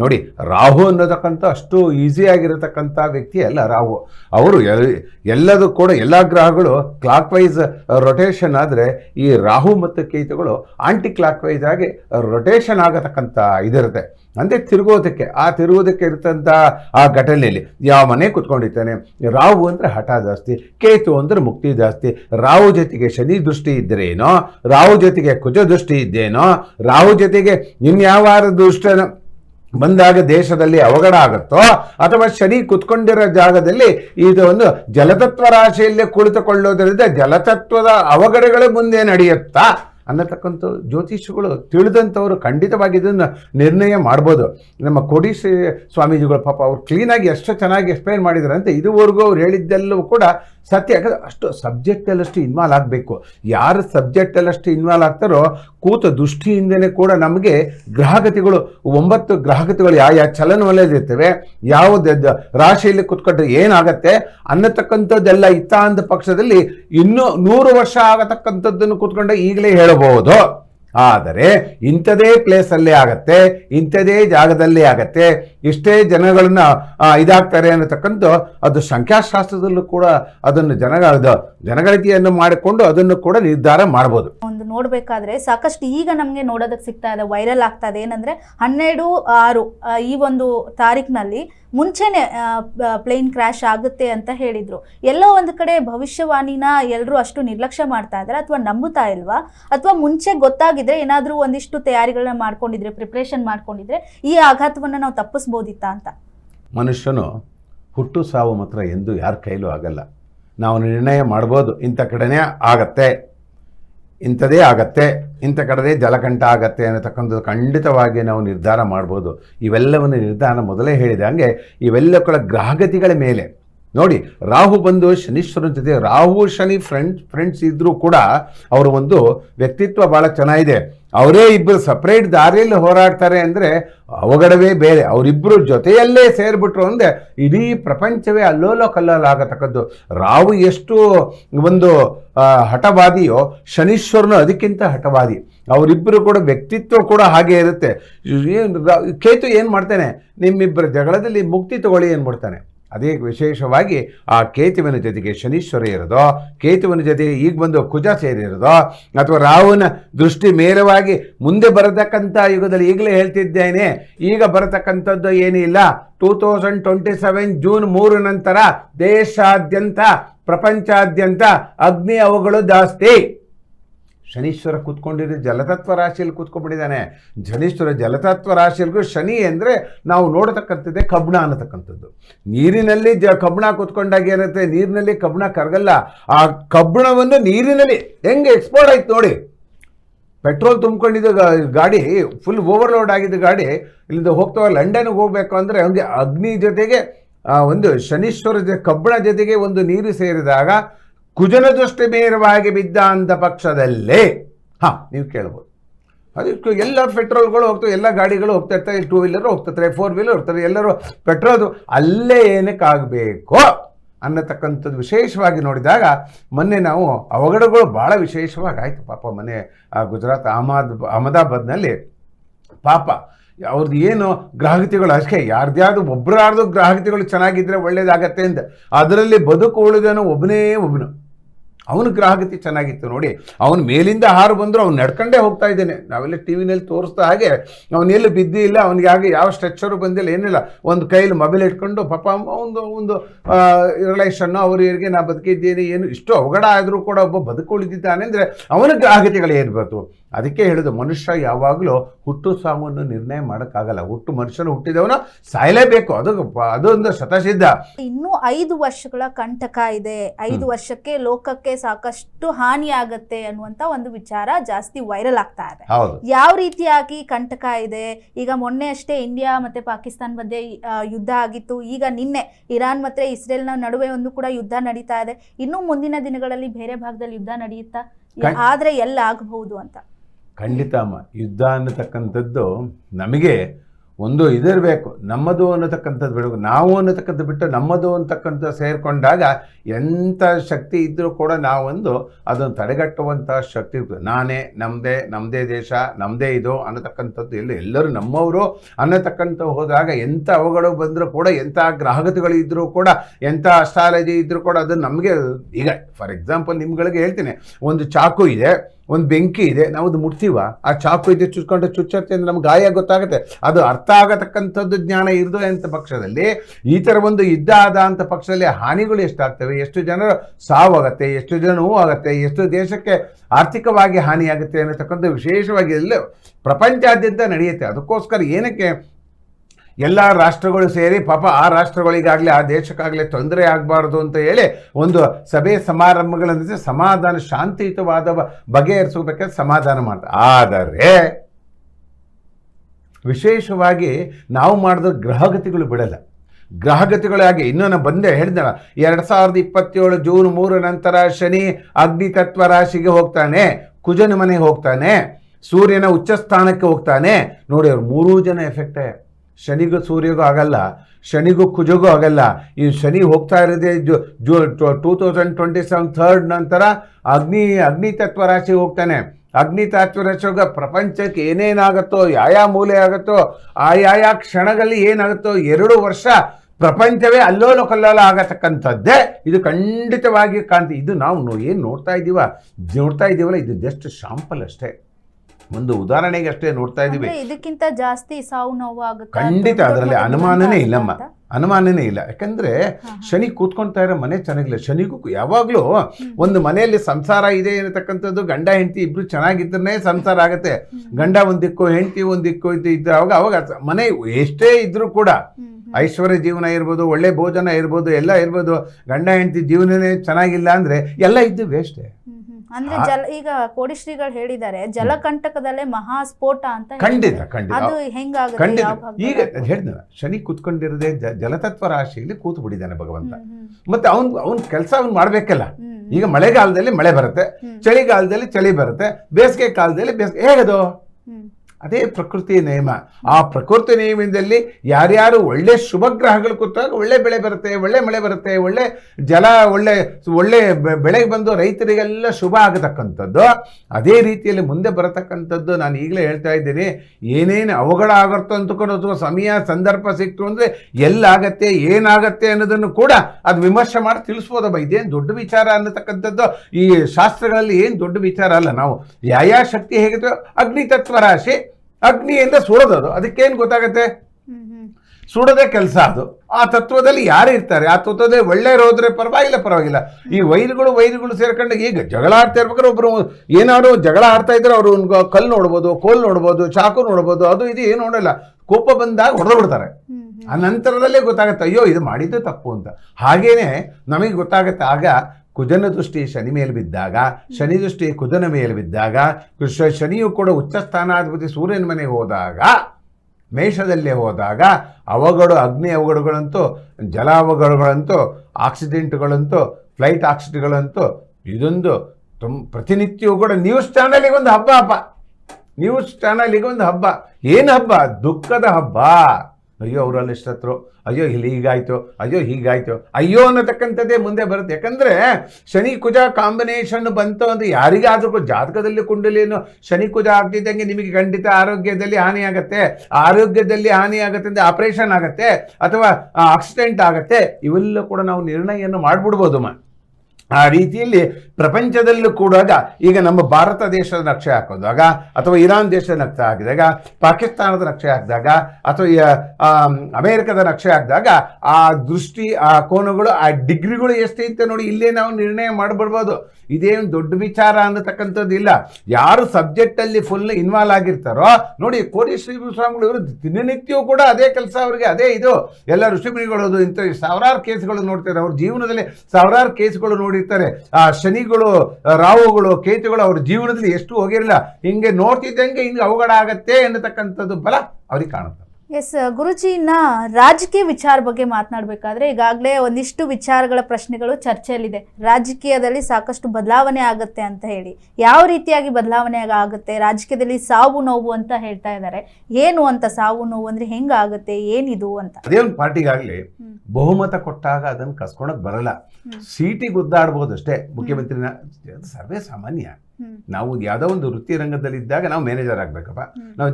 ನೋಡಿ, ರಾಹು ಅನ್ನೋದಕ್ಕಂಥ ಅಷ್ಟು ಈಸಿಯಾಗಿರತಕ್ಕಂಥ ವ್ಯಕ್ತಿ ಅಲ್ಲ ರಾಹು. ಅವರು ಎಲ್ ಎಲ್ಲದೂ ಕೂಡ, ಎಲ್ಲ ಗ್ರಹಗಳು ಕ್ಲಾಕ್ ವೈಸ್ ರೊಟೇಷನ್ ಆದರೆ ಈ ರಾಹು ಮತ್ತು ಕೇತುಗಳು ಆಂಟಿ ಕ್ಲಾಕ್ ವೈಸ್ ಆಗಿ ರೊಟೇಷನ್ ಆಗತಕ್ಕಂಥ ಇದಿರುತ್ತೆ. ಅಂದರೆ ತಿರುಗೋದಕ್ಕೆ, ಆ ತಿರುಗೋದಕ್ಕೆ ಇರ್ತಂಥ ಆ ಘಟನೆಯಲ್ಲಿ ಯಾವ ಮನೆ ಕುತ್ಕೊಂಡಿರ್ತಾನೆ? ರಾಹು ಅಂದರೆ ಹಠ ಜಾಸ್ತಿ, ಕೇತು ಅಂದರೆ ಮುಕ್ತಿ ಜಾಸ್ತಿ, ರಾಹು ಜೊತೆಗೆ ಶನಿ ದೃಷ್ಟಿ ಇದ್ದರೇನೋ ರಾಹು ಜೊತೆಗೆ ಕುಜ ದೃಷ್ಟಿ ಇದ್ದೇನೋ, ರಾಹು ಜೊತೆಗೆ ಇನ್ಯಾವ ದುಷ್ಟನ ಬಂದಾಗ ದೇಶದಲ್ಲಿ ಅವಘಡ ಆಗುತ್ತೋ ಅಥವಾ ಶನಿ ಕುತ್ಕೊಂಡಿರೋ ಜಾಗದಲ್ಲಿ ಇದು ಒಂದು ಜಲತತ್ವ ರಾಶಿಯಲ್ಲೇ ಕುಳಿತುಕೊಳ್ಳೋದರಿಂದ ಜಲತತ್ವದ ಅವಘಡಗಳು ಮುಂದೆ ನಡೆಯುತ್ತಾ ಅನ್ನತಕ್ಕಂಥ ಜ್ಯೋತಿಷಿಗಳು ತಿಳಿದಂಥವರು ಖಂಡಿತವಾಗಿ ಇದನ್ನು ನಿರ್ಣಯ ಮಾಡ್ಬೋದು. ನಮ್ಮ ಕೊಡಿ ಸ್ವಾಮೀಜಿಗಳು ಪಾಪ ಅವ್ರು ಕ್ಲೀನಾಗಿ ಎಷ್ಟು ಚೆನ್ನಾಗಿ ಎಕ್ಸ್ಪ್ಲೈನ್ ಮಾಡಿದ್ರಂತೆ. ಇದುವರೆಗೂ ಅವ್ರು ಹೇಳಿದ್ದೆಲ್ಲವೂ ಕೂಡ ಸತ್ಯ. ಯಾಕಂದ್ರೆ ಅಷ್ಟು ಸಬ್ಜೆಕ್ಟಲ್ಲಷ್ಟು ಇನ್ವಾಲ್ವ್ ಆಗಬೇಕು. ಯಾರು ಸಬ್ಜೆಕ್ಟಲ್ಲಷ್ಟು ಇನ್ವಾಲ್ವ್ ಆಗ್ತಾರೋ ಕೂತ ದೃಷ್ಟಿಯಿಂದನೇ ಕೂಡ ನಮಗೆ ಗ್ರಹಗತಿಗಳು ಒಂಬತ್ತು ಗ್ರಹಗತಿಗಳು ಯಾವ ಯಾವ ಚಲನವಲಯದಿರ್ತವೆ ಯಾವ ರಾಶಿಯಲ್ಲಿ ಕುತ್ಕೊಂಡ್ರೆ ಏನಾಗತ್ತೆ, ಅನ್ನತಕ್ಕಂಥದ್ದೆಲ್ಲ ಇತ್ತ ಅಂದ ಪಕ್ಷದಲ್ಲಿ ಇನ್ನೂ ನೂರು ವರ್ಷ ಆಗತಕ್ಕಂಥದ್ದನ್ನು ಕೂತ್ಕೊಂಡೆ ಈಗಲೇ ಹೇಳಬಹುದು. ಆದರೆ ಇಂಥದೇ ಪ್ಲೇಸಲ್ಲೇ ಆಗತ್ತೆ, ಇಂಥದೇ ಜಾಗದಲ್ಲೇ ಆಗತ್ತೆ ಇಷ್ಟೇ ಜನಗಳನ್ನ ಇದಾಗ್ತಾರೆ ಅನ್ನತಕ್ಕಂಥ ಅದು ಸಂಖ್ಯಾಶಾಸ್ತ್ರದಲ್ಲೂ ಕೂಡ ಅದನ್ನು ಜನಗಳ ಜನಗಣತಿಯನ್ನು ಮಾಡಿಕೊಂಡು ಅದನ್ನು ಕೂಡ ನಿರ್ಧಾರ ಮಾಡಬಹುದು ಒಂದು ನೋಡ್ಬೇಕಾದ್ರೆ ಸಾಕಷ್ಟು ಈಗ ನಮಗೆ ನೋಡೋದಕ್ಕೆ ಸಿಗ್ತಾ ಇದೆ, ವೈರಲ್ ಆಗ್ತಾ ಇದೆ. ಏನಂದ್ರೆ ಹನ್ನೆರಡು ಆರು ಈ ಒಂದು ತಾರೀಕಿನಲ್ಲಿ ಮುಂಚೆನೆ ಪ್ಲೇನ್ ಕ್ರ್ಯಾಶ್ ಆಗುತ್ತೆ ಅಂತ ಹೇಳಿದ್ರು. ಎಲ್ಲೋ ಒಂದು ಕಡೆ ಭವಿಷ್ಯವಾಣಿನ ಎಲ್ಲರೂ ಅಷ್ಟು ನಿರ್ಲಕ್ಷ್ಯ ಮಾಡ್ತಾ ಇದ್ದಾರೆ ಅಥವಾ ನಂಬುತ್ತಾ ಇಲ್ವಾ? ಅಥವಾ ಮುಂಚೆ ಗೊತ್ತಾಗಿದ್ರೆ ಏನಾದರೂ ಒಂದಿಷ್ಟು ತಯಾರಿಗಳನ್ನ ಮಾಡ್ಕೊಂಡಿದ್ರೆ ಪ್ರಿಪ್ರೇಷನ್ ಮಾಡ್ಕೊಂಡಿದ್ರೆ ಈ ಆಘಾತವನ್ನು ನಾವು ತಪ್ಪಿಸ್ಬೋದಿತ್ತಾ ಅಂತ. ಮನುಷ್ಯನು ಹುಟ್ಟು ಸಾವು ಮಾತ್ರ ಎಂದು ಯಾರ ಕೈಲೂ ಆಗಲ್ಲ. ನಾವು ನಿರ್ಣಯ ಮಾಡ್ಬೋದು, ಇಂಥ ಕಡೆನೇ ಆಗತ್ತೆ, ಇಂಥದೇ ಆಗತ್ತೆ, ಇಂಥ ಕಡೆದೇ ಜಲಕಂಠ ಆಗತ್ತೆ ಅನ್ನತಕ್ಕಂಥದ್ದು ಖಂಡಿತವಾಗಿ ನಾವು ನಿರ್ಧಾರ ಮಾಡ್ಬೋದು. ಇವೆಲ್ಲವನ್ನು ನಿರ್ಧಾರ ಮೊದಲೇ ಹೇಳಿದಂಗೆ ಇವೆಲ್ಲ ಕೂಡ ಗ್ರಹಗತಿಗಳ ಮೇಲೆ ನೋಡಿ, ರಾಹು ಬಂದು ಶನೀಶ್ವರನ ಜೊತೆ, ರಾಹು, ಶನಿ ಫ್ರೆಂಡ್ ಫ್ರೆಂಡ್ಸ್ ಇದ್ದರೂ ಕೂಡ ಅವರ ಒಂದು ವ್ಯಕ್ತಿತ್ವ ಭಾಳ ಚೆನ್ನಾಗಿದೆ. ಅವರೇ ಇಬ್ಬರು ಸಪ್ರೇಟ್ ದಾರಿಯಲ್ಲಿ ಹೋರಾಡ್ತಾರೆ ಅಂದರೆ ಅವಘಡವೇ ಬೇರೆ. ಅವರಿಬ್ಬರು ಜೊತೆಯಲ್ಲೇ ಸೇರಿಬಿಟ್ರು ಅಂದರೆ ಇಡೀ ಪ್ರಪಂಚವೇ ಅಲ್ಲೋಲ ಕಲ್ಲೋಲ ಆಗತಕ್ಕದ್ದು. ರಾವು ಎಷ್ಟು ಒಂದು ಹಠವಾದಿಯೋ, ಶನೀಶ್ವರನು ಅದಕ್ಕಿಂತ ಹಠವಾದಿ. ಅವರಿಬ್ಬರು ಕೂಡ ವ್ಯಕ್ತಿತ್ವ ಕೂಡ ಹಾಗೆ ಇರುತ್ತೆ. ಏನು ಕೇತು ಏನು ಮಾಡ್ತಾನೆ? ನಿಮ್ಮಿಬ್ಬರ ಜಗಳದಲ್ಲಿ ಮುಕ್ತಿ ತಗೊಳ್ಳಿ ಏನು ಮಾಡ್ತಾನೆ? ಅದೇ ವಿಶೇಷವಾಗಿ ಆ ಕೇತುವಿನ ಜೊತೆಗೆ ಶನೀಶ್ವರ ಇರೋದೋ ಕೇತುವಿನ ಜೊತೆಗೆ ಈಗ ಬಂದು ಕುಜ ಸೇರಿರೋದೋ ಅಥವಾ ರಾಹುನ ದೃಷ್ಟಿ ಮೇಲವಾಗಿ ಮುಂದೆ ಬರತಕ್ಕಂಥ ಯುಗದಲ್ಲಿ ಈಗಲೇ ಹೇಳ್ತಿದ್ದೇನೆ, ಈಗ ಬರತಕ್ಕಂಥದ್ದು ಏನಿಲ್ಲ. Two thousand twenty seven June ಮೂರು ನಂತರ ದೇಶಾದ್ಯಂತ, ಪ್ರಪಂಚಾದ್ಯಂತ ಅಗ್ನಿ ಅವುಗಳು ಜಾಸ್ತಿ. ಶನೀಶ್ವರ ಕೂತ್ಕೊಂಡಿರೋ ಜಲತತ್ವ ರಾಶಿಯಲ್ಲಿ ಕೂತ್ಕೊಂಡ್ಬಿಟ್ಟಿದ್ದಾನೆ. ಶನೀಶ್ವರ ಜಲತತ್ವ ರಾಶಿಯಲ್ಲಿಗೂ ಶನಿ ಅಂದರೆ ನಾವು ನೋಡತಕ್ಕಂಥದ್ದೇ ಕಬ್ಬಣ ಅನ್ನತಕ್ಕಂಥದ್ದು. ನೀರಿನಲ್ಲಿ ಜ ಕಬ್ಬಣ ಕೂತ್ಕೊಂಡಾಗ ಏನಿರುತ್ತೆ ನೀರಿನಲ್ಲಿ ಕಬ್ಬಣ ಕರಗಲ್ಲ. ಆ ಕಬ್ಬಣವನ್ನು ನೀರಿನಲ್ಲಿ ಹೆಂಗೆ ಎಕ್ಸ್ಪೋರ್ಟ್ ಆಯ್ತು ನೋಡಿ. ಪೆಟ್ರೋಲ್ ತುಂಬ್ಕೊಂಡಿದ್ದ ಗಾಡಿ ಫುಲ್ ಓವರ್ಲೋಡ್ ಆಗಿದ್ದ ಗಾಡಿ, ಇಲ್ಲಿಂದ ಹೋಗ್ತಾವ ಲಂಡನ್ಗೆ ಹೋಗಬೇಕು ಅಂದರೆ ಹಂಗೆ ಅಗ್ನಿ ಜೊತೆಗೆ ಒಂದು ಶನೀಶ್ವರ ಜ ಕಬ್ಬಣ ಜೊತೆಗೆ ಒಂದು ನೀರು ಸೇರಿದಾಗ ಕುಜನ ದೃಷ್ಟಿ ನೇರವಾಗಿ ಬಿದ್ದ ಅಂತ ಪಕ್ಷದಲ್ಲೇ. ಹಾಂ, ನೀವು ಕೇಳ್ಬೋದು. ಅದಕ್ಕೆ ಎಲ್ಲ ಪೆಟ್ರೋಲ್ಗಳು ಹೋಗ್ತವೆ, ಎಲ್ಲ ಗಾಡಿಗಳು ಹೋಗ್ತಾ ಇರ್ತವೆ ಟೂ ವೀಲರ್ ಹೋಗ್ತಿರ್ತಾರೆ ಫೋರ್ ವೀಲರ್ ಹೋಗ್ತಾರೆ ಎಲ್ಲರೂ ಪೆಟ್ರೋಲ್ ಅಲ್ಲೇ ಏನಕ್ಕಾಗಬೇಕು ಅನ್ನತಕ್ಕಂಥದ್ದು ವಿಶೇಷವಾಗಿ ನೋಡಿದಾಗ ಮೊನ್ನೆ ನಾವು ಅವಘಡಗಳು ಭಾಳ ವಿಶೇಷವಾಗಿ ಆಯಿತು. ಪಾಪ ಮೊನ್ನೆ ಗುಜರಾತ್ ಅಹಮದ್, ಅಹಮದಾಬಾದ್ನಲ್ಲಿ ಪಾಪ ಅವ್ರದ್ದು ಏನು ಗ್ರಾಹಕತೆಗಳು ಅಷ್ಟೇ ಯಾರ್ದ್ಯಾರ್ದು ಒಬ್ಬರಾರ್ದು ಗ್ರಾಹಕತೆಗಳು ಚೆನ್ನಾಗಿದ್ದರೆ ಒಳ್ಳೇದಾಗತ್ತೆ ಅಂತ ಅದರಲ್ಲಿ ಬದುಕು ಉಳಿದನು ಒಬ್ಬನೇ ಒಬ್ಬನು ಅವನ ಗ್ರಾಹಕತೆ ಚೆನ್ನಾಗಿತ್ತು ನೋಡಿ. ಅವನ ಮೇಲಿಂದ ಹಾರು ಬಂದರೂ ಅವ್ನು ನಡ್ಕೊಂಡೇ ಹೋಗ್ತಾ ಇದ್ದೇನೆ. ನಾವೆಲ್ಲ ಟಿ ವಿನಲ್ಲಿ ತೋರಿಸ್ತಾ ಹಾಗೆ ಅವನು ಎಲ್ಲಿ ಬಿದ್ದಿಲ್ಲ ಅವನಿಗೆ ಹಾಗೆ ಯಾವ ಸ್ಟ್ರೆಚ್ಚರು ಬಂದಿಲ್ಲ ಏನಿಲ್ಲ. ಒಂದು ಕೈಲಿ ಮೊಬೈಲ್ ಇಟ್ಕೊಂಡು ಪಾಪ ಒಂದು ಒಂದು ರಿಲೇಷನ್ನು ಅವರು ಇವರಿಗೆ ನಾ ಬದುಕಿದ್ದೀನಿ ಏನು ಇಷ್ಟು ಅವಘಡ ಆದರೂ ಕೂಡ ಒಬ್ಬ ಬದುಕುಳಿದಿದ್ದಾನೆ ಅಂದರೆ ಅವನ ಗ್ರಾಹಕತೆಗಳು ಬರ್ತು ಅದಕ್ಕೆ ಹೇಳಿದ ಮನುಷ್ಯ ಯಾವಾಗಲೂ ಹುಟ್ಟು ಸಾವನ್ನು ನಿರ್ಣಯ ಮಾಡೋಕ್ಕಾಗಲ್ಲ. ಹುಟ್ಟು ಮನುಷ್ಯನು ಹುಟ್ಟಿದವನು ಸಾಯಲೇಬೇಕು. ಅದು ಅದೊಂದು ಶತಸಿದ್ಧ. ಇನ್ನೂ ಐದು ವರ್ಷಗಳ ಕಂಟಕ ಇದೆ. ಐದು ವರ್ಷಕ್ಕೆ ಲೋಕಕ್ಕೆ ಸಾಕಷ್ಟು ಹಾನಿ ಆಗತ್ತೆ ಅನ್ನುವಂತ ಒಂದು ವಿಚಾರ ಜಾಸ್ತಿ ವೈರಲ್ ಆಗ್ತಾ ಇದೆ. ಯಾವ ರೀತಿಯಾಗಿ ಕಂಟಕ ಇದೆ? ಈಗ ಮೊನ್ನೆ ಅಷ್ಟೇ ಇಂಡಿಯಾ ಮತ್ತೆ ಪಾಕಿಸ್ತಾನ ಮಧ್ಯೆ ಯುದ್ಧ ಆಗಿತ್ತು. ಈಗ ನಿನ್ನೆ ಇರಾನ್ ಮತ್ತೆ ಇಸ್ರೇಲ್ನ ನಡುವೆ ಒಂದು ಕೂಡ ಯುದ್ಧ ನಡೀತಾ ಇದೆ. ಇನ್ನು ಮುಂದಿನ ದಿನಗಳಲ್ಲಿ ಬೇರೆ ಭಾಗದಲ್ಲಿ ಯುದ್ಧ ನಡೆಯುತ್ತಾ? ಆದ್ರೆ ಎಲ್ಲ ಆಗಬಹುದು ಅಂತ. ಖಂಡಿತ ಅಮ್ಮ. ಯುದ್ಧ ಅನ್ನತಕ್ಕಂಥದ್ದು ನಮಗೆ ಒಂದು ಇದಿರಬೇಕು, ನಮ್ಮದು ಅನ್ನತಕ್ಕಂಥದ್ದು ಬಿಡಬೇಕು ನಾವು ಅನ್ನತಕ್ಕಂಥದ್ದು ಬಿಟ್ಟು ನಮ್ಮದು ಅಂತಕ್ಕಂಥ ಸೇರಿಕೊಂಡಾಗ ಎಂಥ ಶಕ್ತಿ ಇದ್ದರೂ ಕೂಡ ನಾವೊಂದು ಅದನ್ನು ತಡೆಗಟ್ಟುವಂಥ ಶಕ್ತಿ ಇರ್ತದೆ. ನಾನೇ ನಮ್ಮದೇ ನಮ್ಮದೇ ದೇಶ ನಮ್ಮದೇ ಇದು ಅನ್ನತಕ್ಕಂಥದ್ದು ಎಲ್ಲ, ಎಲ್ಲರೂ ನಮ್ಮವರು ಅನ್ನತಕ್ಕಂಥ ಹೋದಾಗ ಎಂಥ ಅವುಗಳು ಬಂದರೂ ಕೂಡ, ಎಂಥ ಗ್ರಾಹಕತೆಗಳು ಇದ್ದರೂ ಕೂಡ, ಎಂಥ ಅಸ್ಟಾಲಜಿ ಇದ್ದರೂ ಕೂಡ ಅದು ನಮಗೆ, ಈಗ ಫಾರ್ ಎಕ್ಸಾಂಪಲ್ ನಿಮ್ಗಳಿಗೆ ಹೇಳ್ತೀನಿ. ಒಂದು ಚಾಕು ಇದೆ. ಒಂದು ಬೆಂಕಿ ಇದೆ, ನಾವು ಅದು ಮುಟ್ತೀವ? ಆ ಚಾಕು ಇದೆ ಚುಚ್ಕೊಂಡು ಚುಚ್ಚತ್ತೆ ಅಂದರೆ ನಮ್ಗೆ ಗಾಯ ಗೊತ್ತಾಗುತ್ತೆ. ಅದು ಅರ್ಥ ಆಗತಕ್ಕಂಥದ್ದು ಜ್ಞಾನ ಇರದು ಅಂತ ಪಕ್ಷದಲ್ಲಿ, ಈ ಥರ ಒಂದು ಯುದ್ಧ ಆದ ಅಂತ ಪಕ್ಷದಲ್ಲಿ ಹಾನಿಗಳು ಎಷ್ಟಾಗ್ತವೆ? ಎಷ್ಟು ಜನರು ಸಾವಾಗತ್ತೆ, ಎಷ್ಟು ಜನ ನೋವಾಗುತ್ತೆ, ಎಷ್ಟು ದೇಶಕ್ಕೆ ಆರ್ಥಿಕವಾಗಿ ಹಾನಿಯಾಗುತ್ತೆ ಅನ್ನತಕ್ಕಂಥ ವಿಶೇಷವಾಗಿ ಎಲ್ಲ ಪ್ರಪಂಚಾದ್ಯಂತ ನಡೆಯುತ್ತೆ. ಅದಕ್ಕೋಸ್ಕರ ಏನಕ್ಕೆ ಎಲ್ಲ ರಾಷ್ಟ್ರಗಳು ಸೇರಿ ಪಾಪ ಆ ರಾಷ್ಟ್ರಗಳಿಗಾಗಲಿ, ಆ ದೇಶಕ್ಕಾಗಲಿ ತೊಂದರೆ ಆಗಬಾರ್ದು ಅಂತ ಹೇಳಿ ಒಂದು ಸಭೆ ಸಮಾರಂಭಗಳಂತೆ ಸಮಾಧಾನ, ಶಾಂತಿಯುತವಾದ ಬಗೆಹರಿಸಬೇಕಾದ್ರೆ ಸಮಾಧಾನ ಮಾಡ್ತಾರೆ ಆದರೆ ವಿಶೇಷವಾಗಿ ನಾವು ಮಾಡಿದ ಗ್ರಹಗತಿಗಳು ಬಿಡಲ್ಲ. ಗ್ರಹಗತಿಗಳಾಗಿ ಇನ್ನೂ ನಾನು ಬಂದೆ ಹೇಳಿದ್ನಲ್ಲ, ಎರಡು ಸಾವಿರದ ಇಪ್ಪತ್ತೇಳು ಜೂನ್ ಮೂರ ನಂತರ ಶನಿ ಅಗ್ನಿ ತತ್ವ ರಾಶಿಗೆ ಹೋಗ್ತಾನೆ, ಕುಜನ ಮನೆಗೆ ಹೋಗ್ತಾನೆ, ಸೂರ್ಯನ ಉಚ್ಚ ಸ್ಥಾನಕ್ಕೆ ಹೋಗ್ತಾನೆ. ನೋಡಿ ಅವ್ರು ಮೂರೂ ಜನ ಎಫೆಕ್ಟೇ ಶನಿಗೂ ಸೂರ್ಯಗೂ ಆಗಲ್ಲ, ಶನಿಗೂ ಕುಜಗೂ ಆಗಲ್ಲ. ಈ ಶನಿ ಹೋಗ್ತಾ ಇರೋದೇ ಜು, zoo, two thousand twenty seven third ನಂತರ ಅಗ್ನಿ ಅಗ್ನಿ ತತ್ವ ರಾಶಿಗೆ ಹೋಗ್ತಾನೆ. ಅಗ್ನಿ ತತ್ವ ರಾಶಿಗೆ ಪ್ರಪಂಚಕ್ಕೆ ಏನೇನಾಗುತ್ತೋ ಯಾಯಾ ಮೂಲೆ ಆಗುತ್ತೋ ಆ ಕ್ಷಣಗಳಲ್ಲಿ ಏನಾಗುತ್ತೋ ಎರಡು ವರ್ಷ ಪ್ರಪಂಚವೇ ಅಲ್ಲೋಲ ಕಲ್ಲೋಲ ಆಗತಕ್ಕಂಥದ್ದೇ ಇದು ಖಂಡಿತವಾಗಿ ಕಾಣ್ತಿ. ಇದು ನಾವು ಏನು ನೋಡ್ತಾ ಇದ್ದೀವ ನೋಡ್ತಾ ಇದ್ದೀವಲ್ಲ ಇದು ಜಸ್ಟ್ ಶಾಂಪಲ್ ಅಷ್ಟೇ. ಒಂದು ಉದಾಹರಣೆಗೆ ಅಷ್ಟೇ ನೋಡ್ತಾ ಇದೀವಿ ಇದಕ್ಕಿಂತ ಜಾಸ್ತಿ ಸಾವು ನೋವು ಆಗುತ್ತೆ? ಖಂಡಿತ ಅದರಲ್ಲಿ ಅನುಮಾನನೇ ಇಲ್ಲಮ್ಮ? ಅನುಮಾನನೇ ಇಲ್ಲ. ಯಾಕಂದ್ರೆ ಶನಿ ಕೂತ್ಕೊಂತಾ ಇರೋ ಮನೆ ಚೆನ್ನಾಗಿಲ್ಲ. ಶನಿಗೂ ಯಾವಾಗಲೂ ಒಂದು ಮನೆಯಲ್ಲಿ ಸಂಸಾರ ಇದೆ ಅನ್ನತಕ್ಕಂಥದ್ದು ಗಂಡ ಹೆಂಡತಿ ಇಬ್ರು ಚೆನ್ನಾಗಿದ್ರೆ ಸಂಸಾರ ಆಗುತ್ತೆ. ಗಂಡ ಒಂದಿಕ್ಕೋ ಹೆಂಡತಿ ಒಂದಿಕ್ಕೋ ಇದ್ದು ಇದು ಇದ್ದ ಅವಾಗ ಅವಾಗ ಮನೆ ಎಷ್ಟೇ ಇದ್ರೂ ಕೂಡ. ಐಶ್ವರ್ಯ ಜೀವನ ಇರ್ಬೋದು ಒಳ್ಳೆ ಭೋಜನ ಇರ್ಬೋದು ಎಲ್ಲ ಇರ್ಬೋದು. ಗಂಡ ಹೆಂಡತಿ ಜೀವನನೇ ಚೆನ್ನಾಗಿಲ್ಲ ಅಂದ್ರೆ ಎಲ್ಲ ಇದ್ದು ವೇಸ್ಟ್. ಅಂದ್ರೆ ಜಲ ಈಗ ಕೋಡಿಶ್ರೀಗಳು ಹೇಳಿದ್ದಾರೆ ಜಲಕಂಟಕದಲ್ಲೇ ಮಹಾ ಸ್ಫೋಟ ಅಂತ ಖಂಡಿತ ಖಂಡಿತ. ಅದು ಹೆಂಗಾಗುತ್ತೆ ಖಂಡಿತ. ಈಗ? ಹೇಳಿದ ಶನಿ ಕೂತ್ಕೊಂಡಿರದೆ ಜಲತತ್ವ ರಾಶಿಯಲ್ಲಿ ಕೂತು ಬಿಟ್ಟಿದ್ದಾನೆ ಭಗವಂತ ಮತ್ತೆ ಅವನ್ ಅವನ್ ಕೆಲಸ ಅವ್ನ್ ಮಾಡ್ಬೇಕಲ್ಲ. ಈಗ ಮಳೆಗಾಲದಲ್ಲಿ ಮಳೆ ಬರುತ್ತೆ ಚಳಿಗಾಲದಲ್ಲಿ ಚಳಿ ಬರುತ್ತೆ ಬೇಸಿಗೆ ಕಾಲದಲ್ಲಿ ಬೇಸಿಗೆ ಹೇಗದು? ಅದೇ ಪ್ರಕೃತಿ ನಿಯಮ ಆ ಪ್ರಕೃತಿ ನಿಯಮದಲ್ಲಿ ಯಾರ್ಯಾರು ಒಳ್ಳೆ ಶುಭ ಗ್ರಹಗಳು ಕೂತಾಗ ಒಳ್ಳೆ ಬೆಳೆ ಬರುತ್ತೆ, ಒಳ್ಳೆ ಮಳೆ ಬರುತ್ತೆ, ಒಳ್ಳೆ ಜಲ, ಒಳ್ಳೆ ಒಳ್ಳೆ ಬೆಳೆಗೆ ಬಂದು ರೈತರಿಗೆಲ್ಲ ಶುಭ ಆಗತಕ್ಕಂಥದ್ದು, ಅದೇ ರೀತಿಯಲ್ಲಿ ಮುಂದೆ ಬರತಕ್ಕಂಥದ್ದು ನಾನು ಈಗಲೇ ಹೇಳ್ತಾ ಇದ್ದೀನಿ. ಏನೇನು ಅವಘಡ ಆಗುತ್ತೋ ಅಂತಕೊಂಡು ಅಥವಾ ಸಮಯ, ಸಂದರ್ಭ ಸಿಕ್ತು ಅಂದರೆ ಎಲ್ಲಾಗತ್ತೆ, ಏನಾಗತ್ತೆ ಅನ್ನೋದನ್ನು ಕೂಡ ಅದು ವಿಮರ್ಶೆ ಮಾಡಿ ತಿಳಿಸ್ಬೋದಪ್ಪ ಇದೇನು ದೊಡ್ಡ ವಿಚಾರ ಅನ್ನತಕ್ಕಂಥದ್ದು. ಈ ಶಾಸ್ತ್ರಗಳಲ್ಲಿ ಏನು ದೊಡ್ಡ ವಿಚಾರ ಅಲ್ಲ, ನಾವು ಯಾಯಾ ಶಕ್ತಿ ಹೇಗಿದ್ರು ಅಗ್ನಿ ತತ್ವ ರಾಶಿ ಅಗ್ನಿಯಿಂದ ಸುಡೋದದು. ಅದಕ್ಕೇನು ಗೊತ್ತಾಗತ್ತೆ? ಸುಡದೆ ಕೆಲಸ ಅದು. ಆ ತತ್ವದಲ್ಲಿ ಯಾರು ಇರ್ತಾರೆ? ಆ ತತ್ವದಲ್ಲಿ ಒಳ್ಳೆ ಹೋದ್ರೆ ಪರವಾಗಿಲ್ಲ ಪರವಾಗಿಲ್ಲ. ಈ ವೈರುಗಳು ವೈರುಗಳು ಸೇರ್ಕೊಂಡು ಈಗ ಜಗಳ ಆಡ್ತಾ ಇರ್ಬೇಕಾದ್ರೆ ಒಬ್ಬರು ಏನಾದ್ರು ಜಗಳ ಆಡ್ತಾ ಇದ್ರೆ ಅವರು ಕಲ್ಲು ನೋಡ್ಬೋದು ಕೋಲ್ ನೋಡ್ಬೋದು ಚಾಕು ನೋಡ್ಬೋದು ಅದು ಇದು ಏನು ನೋಡಲ್ಲ. ಕೋಪ ಬಂದಾಗ ಹೊಡೆದು ಬಿಡ್ತಾರೆ. ಹ್ಮ್, ಹ್ಮ್. ಆ ನಂತರದಲ್ಲೇ ಗೊತ್ತಾಗುತ್ತೆ ಅಯ್ಯೋ ಇದು ಮಾಡಿದ್ದು ತಪ್ಪು ಅಂತ. ಹಾಗೇನೆ ನಮಗೆ ಗೊತ್ತಾಗುತ್ತೆ ಆಗ ಕುಜನ ದೃಷ್ಟಿ ಶನಿ ಮೇಲೆ ಬಿದ್ದಾಗ ಶನಿ ದೃಷ್ಟಿ ಕುಜನ ಮೇಲೆ ಬಿದ್ದಾಗ ಕೃಷ್ಣ ಶನಿಯು ಕೂಡ ಉಚ್ಚ ಸ್ಥಾನಾಧಿಪತಿ ಸೂರ್ಯನ ಮನೆಗೆ ಹೋದಾಗ ಮೇಷದಲ್ಲೇ ಹೋದಾಗ ಅವಘಡು ಅಗ್ನಿ ಅವಘಡಗಳಂತೂ ಜಲ ಅವಘಡಗಳಂತೂ ಆಕ್ಸಿಡೆಂಟ್ಗಳಂತೂ ಫ್ಲೈಟ್ ಆಕ್ಸಿಡೆಂಟ್ಗಳಂತೂ ಇದೊಂದು ತುಂಬ ಪ್ರತಿನಿತ್ಯವೂ ಕೂಡ ನ್ಯೂಸ್ ಚಾನಲಿಗೆ ಒಂದು ಹಬ್ಬ ಹಬ್ಬ. ನ್ಯೂಸ್ ಚಾನಲಿಗೆ ಒಂದು ಹಬ್ಬ. ಏನು ಹಬ್ಬ? ದುಃಖದ ಹಬ್ಬ. ಅಯ್ಯೋ, ಅವರಲ್ಲಿ ಎಷ್ಟತ್ರು ಅಯ್ಯೋ, ಇಲ್ಲಿ ಹೀಗಾಯ್ತು, ಅಯ್ಯೋ ಹೀಗಾಯ್ತು. ಅಯ್ಯೋ ಅನ್ನತಕ್ಕಂಥದ್ದೇ ಮುಂದೆ ಬರುತ್ತೆ. ಯಾಕಂದರೆ ಶನಿ ಕುಜ ಕಾಂಬಿನೇಷನ್ ಬಂತು ಅಂದ್ರೆ ಯಾರಿಗಾದ್ರೂ ಜಾತಕದಲ್ಲಿ ಕುಂಡಲಿಯನ್ನು ಶನಿ ಕುಜ ಆಗ್ತಿದ್ದಂಗೆ ನಿಮಗೆ ಖಂಡಿತ ಆರೋಗ್ಯದಲ್ಲಿ ಹಾನಿ ಆಗತ್ತೆ. ಆರೋಗ್ಯದಲ್ಲಿ ಹಾನಿ ಆಗತ್ತೆ ಅಂದ್ರೆ ಆಪರೇಷನ್ ಆಗತ್ತೆ ಅಥವಾ ಆಕ್ಸಿಡೆಂಟ್ ಆಗತ್ತೆ. ಇವೆಲ್ಲ ಕೂಡ ನಾವು ನಿರ್ಣಯವನ್ನು ಮಾಡ್ಬಿಡ್ಬೋದು ಮಾ. ಆ ರೀತಿಯಲ್ಲಿ ಪ್ರಪಂಚದಲ್ಲೂ ಕೂಡ ಈಗ ನಮ್ಮ ಭಾರತ ದೇಶದ ನಕ್ಷೆ ಹಾಕಿದಾಗ ಅಥವಾ ಇರಾನ್ ದೇಶದ ನಕ್ಷೆ ಹಾಕಿದಾಗ, ಪಾಕಿಸ್ತಾನದ ನಕ್ಷೆ ಹಾಕಿದಾಗ ಅಥವಾ ಅಮೇರಿಕದ ನಕ್ಷೆ ಹಾಕಿದಾಗ ಆ ದೃಷ್ಟಿ, ಆ ಕೋನಗಳು, ಆ ಡಿಗ್ರಿಗಳು ಎಷ್ಟೈತೆ ನೋಡಿ ಇಲ್ಲೇ ನಾವು ನಿರ್ಣಯ ಮಾಡಿಬಿಡ್ಬೋದು. ಇದೇನು ದೊಡ್ಡ ವಿಚಾರ ಅನ್ನತಕ್ಕಂಥದ್ದು ಇಲ್ಲ. ಯಾರು ಸಬ್ಜೆಕ್ಟಲ್ಲಿ ಫುಲ್ ಇನ್ವಾಲ್ವ್ ಆಗಿರ್ತಾರೋ, ನೋಡಿ ಕೋಡಿ ಶ್ರೀ ಸ್ವಾಮಿಗಳು ಇವರು ದಿನನಿತ್ಯವೂ ಕೂಡ ಅದೇ ಕೆಲಸ ಅವರಿಗೆ, ಅದೇ ಇದು. ಎಲ್ಲ ಋಷಿಮುನಿಗಳು ಇಂಥ ಸಾವಿರಾರು ಕೇಸ್ಗಳು ನೋಡ್ತಾರೆ ಅವ್ರ ಜೀವನದಲ್ಲಿ ಸಾವಿರಾರು ಕೇಸ್ಗಳು ನೋಡಿರ್ತಾರೆ ಆ ಶನಿಗಳು ರಾಹುಗಳು, ಕೇತುಗಳು ಅವ್ರ ಜೀವನದಲ್ಲಿ ಎಷ್ಟು ಹೋಗಿರಲಿಲ್ಲ. ಹಿಂಗೆ ನೋಡ್ತಿದ್ದಂಗೆ ಹಿಂಗೆ ಅವಘಡ ಆಗತ್ತೆ ಅನ್ನತಕ್ಕಂಥದ್ದು ಬಲ ಅವ್ರಿಗೆ ಕಾಣುತ್ತೆ. ಎಸ್ ಗುರುಜಿ ಇನ್ನ ರಾಜಕೀಯ ವಿಚಾರ ಬಗ್ಗೆ ಮಾತನಾಡಬೇಕಾದ್ರೆ ಈಗಾಗಲೇ ಒಂದಿಷ್ಟು ವಿಚಾರಗಳ ಪ್ರಶ್ನೆಗಳು ಚರ್ಚೆಯಲ್ಲಿದೆ. ರಾಜಕೀಯದಲ್ಲಿ ಸಾಕಷ್ಟು ಬದಲಾವಣೆ ಆಗುತ್ತೆ ಅಂತ ಹೇಳಿ. ಯಾವ ರೀತಿಯಾಗಿ ಬದಲಾವಣೆ ಆಗುತ್ತೆ? ರಾಜಕೀಯದಲ್ಲಿ ಸಾವು ನೋವು ಅಂತ ಹೇಳ್ತಾ ಇದ್ದಾರೆ. ಏನು ಅಂತ ಸಾವು ನೋವು ಅಂದ್ರೆ ಹೆಂಗಾಗುತ್ತೆ? ಏನಿದು ಅಂತ. ಅದೇನು ಪಾರ್ಟಿಗಾಗ್ಲಿ ಬಹುಮತ ಕೊಟ್ಟಾಗ ಅದನ್ನು ಕಸ್ಕೊಳಕ್ ಬರಲ್ಲ. ಸೀಟಿಗೆ ಗುದ್ದಾಡ್ಬೋದು ಅಷ್ಟೇ ಮುಖ್ಯಮಂತ್ರಿನ. ಸರ್ವೇ ಸಾಮಾನ್ಯ. ನಾವು ಯಾವುದೋ ಒಂದು ವೃತ್ತಿ ರಂಗದಲ್ಲಿ ಇದ್ದಾಗ ನಾವು ಮ್ಯಾನೇಜರ್ ಆಗಬೇಕಪ್ಪ. ನಾವು